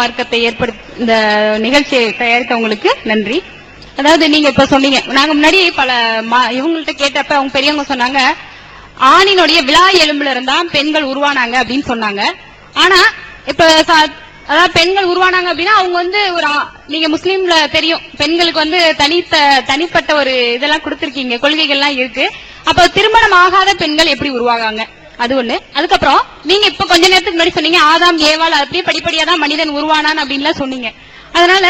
மார்க்கத்தை ஏற்படுத்த இந்த நிகழ்ச்சியை தயாரித்தவங்களுக்கு நன்றி. அதாவது நீங்க இப்ப சொன்னீங்க நாங்க முன்னாடி பல மா- இவங்கள்ட்ட கேட்டப்ப அவங்க பெரியவங்க சொன்னாங்க ஆணினுடைய விழா எலும்புல இருந்தா பெண்கள் உருவானாங்க அப்படின்னு சொன்னாங்க. ஆனா இப்ப அதாவது பெண்கள் உருவானாங்க அப்படின்னா அவங்க வந்து ஒரு நீங்க முஸ்லீம்ல தெரியும் பெண்களுக்கு வந்து தனித்த தனிப்பட்ட ஒரு இதெல்லாம் கொடுத்திருக்கீங்க கொள்கைகள்லாம் இருக்கு. அப்ப திருமணம் ஆகாத பெண்கள் எப்படி உருவாகாங்க? அது ஒண்ணு. அதுக்கப்புறம் நீங்க இப்ப கொஞ்ச நேரத்துக்கு முன்னாடி சொன்னீங்க ஆதாம் ஏவாள் அப்படியே படிப்படியா தான் மனிதன் உருவானான் அப்படின்லாம் சொன்னீங்க. அதனால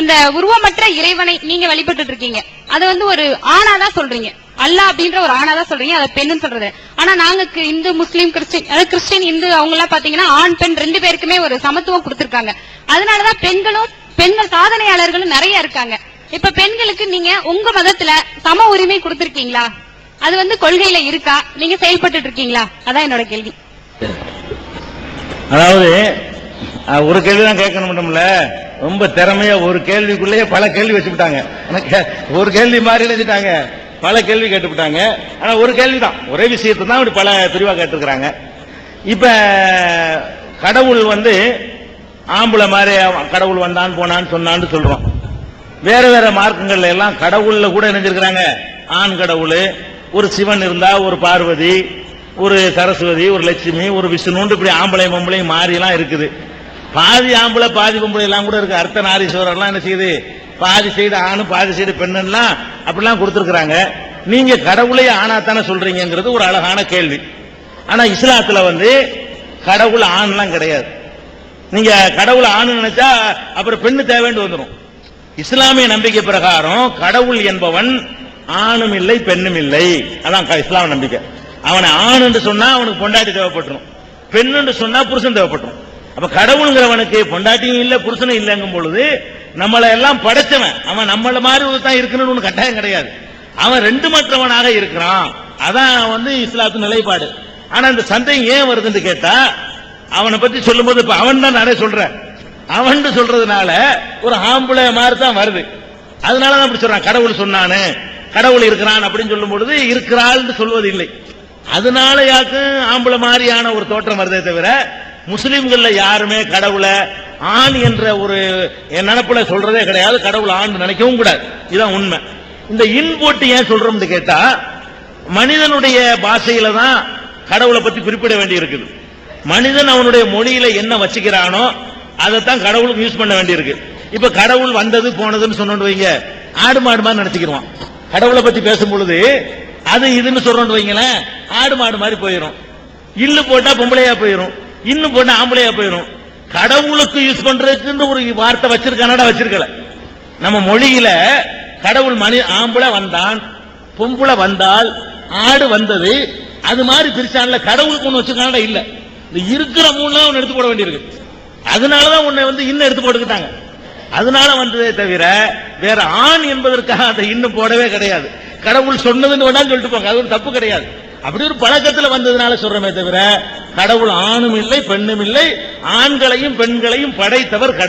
அந்த உருவமற்ற இறைவனை நீங்க வழிபட்டு இருக்கீங்க அது வந்து ஒரு ஆணாதான் சொல்றீங்க. அல்லாஹ் அப்படின்ற ஒரு ஆணாதான் சொல்றீங்க அதை பெண்ணுன்னு சொல்றது. ஆனா நாங்க இந்து முஸ்லீம் கிறிஸ்டின் அதாவது கிறிஸ்டின் இந்து அவங்க எல்லாம் பாத்தீங்கன்னா ஆண் பெண் ரெண்டு பேருக்குமே ஒரு சமத்துவம் கொடுத்திருக்காங்க. அதனாலதான் பெண்களும் பெண்கள் சாதனையாளர்களும் நிறைய இருக்காங்க. இப்ப பெண்களுக்கு நீங்க உங்க மதத்துல சம உரிமை கொடுத்திருக்கீங்களா? அது வந்து கொள்கையில இருக்கா? நீங்க செயல்பட்டு இருக்கீங்களா அதான் என்னோட கேள்வி. அதாவது ஒரு ஒரு கேள்விதான் கேட்கணும் மட்டும்ல ரொம்ப திறமையா ஒரு கேள்விக்குள்ளேயே பல கேள்வி வச்சுட்டாங்க ஒரு கேள்வி மாதிரி எழுதிட்டாங்க. பல கேள்வி கேட்டுவிட்டாங்க ஆனா ஒரு கேள்வி தான் ஒரே விஷயத்தை தான் இப்படி பல பிரிவா கேட்டிருக்கிறாங்க. இப்ப கடவுள் வந்து ஆம்பளை மாதிரி கடவுள் வந்தான் போனான்னு சொன்னான்னு சொல்றோம். வேற வேற மார்க்கங்கள்ல எல்லாம் கடவுள்ல கூட இணைஞ்சிருக்கிறாங்க. ஆண் கடவுள் ஒரு சிவன் இருந்தா ஒரு பார்வதி ஒரு சரஸ்வதி ஒரு லட்சுமி ஒரு விஷ்ணுன்னு இப்படி ஆம்பளை பொம்பளை மாறிலாம் இருக்குது. பாதி ஆம்பளை பாதி பொம்பளை எல்லாம் கூட இருக்கு. அர்த்த நாரீஸ்வரர்லாம் என்ன செய்யுது பாதி சைடு ஆணு பாதி சைடு பெண்ணுலாம் அப்படிலாம் கொடுத்துருக்காங்க நீங்க கடவுளை தானே சொல்றீங்கிறது ஒரு அழகான கேள்வி. ஆனா இஸ்லாத்துல வந்து கடவுள் ஆண்லாம் கிடையாது. நீங்க கடவுள் ஆணு நினைச்சா அப்புறம் பெண்ணு தேவைன்னு வந்துடும் இஸ்லாமிய நம்பிக்கை பிரகாரம் கடவுள் என்பவன் ஆணும் இல்லை பெண்ணும் இல்லை. அதான் க- இஸ்லாம் நம்பிக்கை. அவனை ஆண் என்று சொன்னா அவனுக்கு பொண்டாட்டி தேவைப்பட்டுரும். பெண் என்று சொன்னா புருஷன் தேவைப்பட்டுரும். அப்ப கடவுள்ங்கிறவனுக்கு பொண்டாட்டியும் இல்ல புருஷனும் இல்லைங்கும் பொழுது நம்மளை எல்லாம் படைச்சவன். அவன் நம்மள மாதிரி தான் இருக்கணும்னு ஒன்று கட்டாயம் கிடையாது. அவன் ரெண்டு மற்றவனாக இருக்கிறான். அதான் வந்து இஸ்லாத்து நிலைப்பாடு. ஆனா இந்த சந்தேகம் ஏன் வருதுன்னு கேட்டா அவனை பத்தி சொல்லும்போது இப்ப அவன் தான் நிறைய சொல்றேன். அவன் சொல்றதுனால ஒரு ஆம்பளை மாதிரி தான் வருது. அதனாலதான் அப்படி சொல்றான். கடவுள் சொன்னானு. கடவுள் இருக்கிறான் அப்படின்னு சொல்லும் பொழுது இருக்கிறாள்னு சொல்வது இல்லை அதனால யாக்கும் ஆம்பளை மாதிரியான ஒரு தோற்றம் வருதே தவிர முஸ்லிம்கள்ல யாருமே கடவுளை ஆண் என்ற ஒரு என் நினப்புல சொல்றதே கிடையாது. கடவுள் ஆண் நினைக்கவும் கூடாது. இதுதான் உண்மை. இந்த இன் போட்டு ஏன் சொல்றோம்னு கேட்டா மனிதனுடைய பாஷையில தான் கடவுளை பத்தி குறிப்பிட வேண்டி இருக்குது மனிதன் அவனுடைய மொழியில என்ன வச்சுக்கிறானோ அதைத்தான் கடவுளுக்கு யூஸ் பண்ண வேண்டியிருக்கு. இப்ப கடவுள் வந்தது போனதுன்னு சொன்னோன்னு வைங்க ஆடு மாடு மாதிரி நினைச்சுக்கிடுவான் கடவுளை பத்தி பேசும் பொழுது அது இதுன்னு சொல்றோம்னு வைங்களேன் ஆடு மாடு மாதிரி போயிடும் இல்லு போட்டா பொம்பளையா போயிடும் இன்னும் போட்டா ஆம்பளையா போயிடும் கடவுளுக்கு யூஸ் பண்றதுக்குன்னு ஒரு வார்த்தை வச்சிருக்கானடா வச்சிருக்கல? நம்ம மொழியில கடவுள் மணி ஆம்பளை வந்தான் பொம்பளை வந்தால் ஆடு வந்தது அது மாதிரி பிரிச்சான்ல கடவுளுக்கு ஒண்ணு வச்சிருக்கானடா இல்ல. இந்த இருக்கிற மூணு எடுத்து போட வேண்டியிருக்கு. அதனாலதான் உன்னை வந்து இன்னும் எடுத்து போட்டுக்கிட்டாங்க. அதனால வந்ததே தவிர வேற ஆண் என்பதற்காக அதை இன்னும் போடவே கிடையாது. கடவுள் சொன்னதுன்னு வேணாலும் சொல்லிட்டு போங்க. அது ஒரு தப்பு கிடையாது. அப்படி ஒரு பழக்கத்துல வந்ததுனால சொல்றமே தவிர கடவுள் ஆணும் இல்லை பெண்ணும் இல்லை ஆண்களையும் பெண்களையும் படைத்தவர் கடவுள்.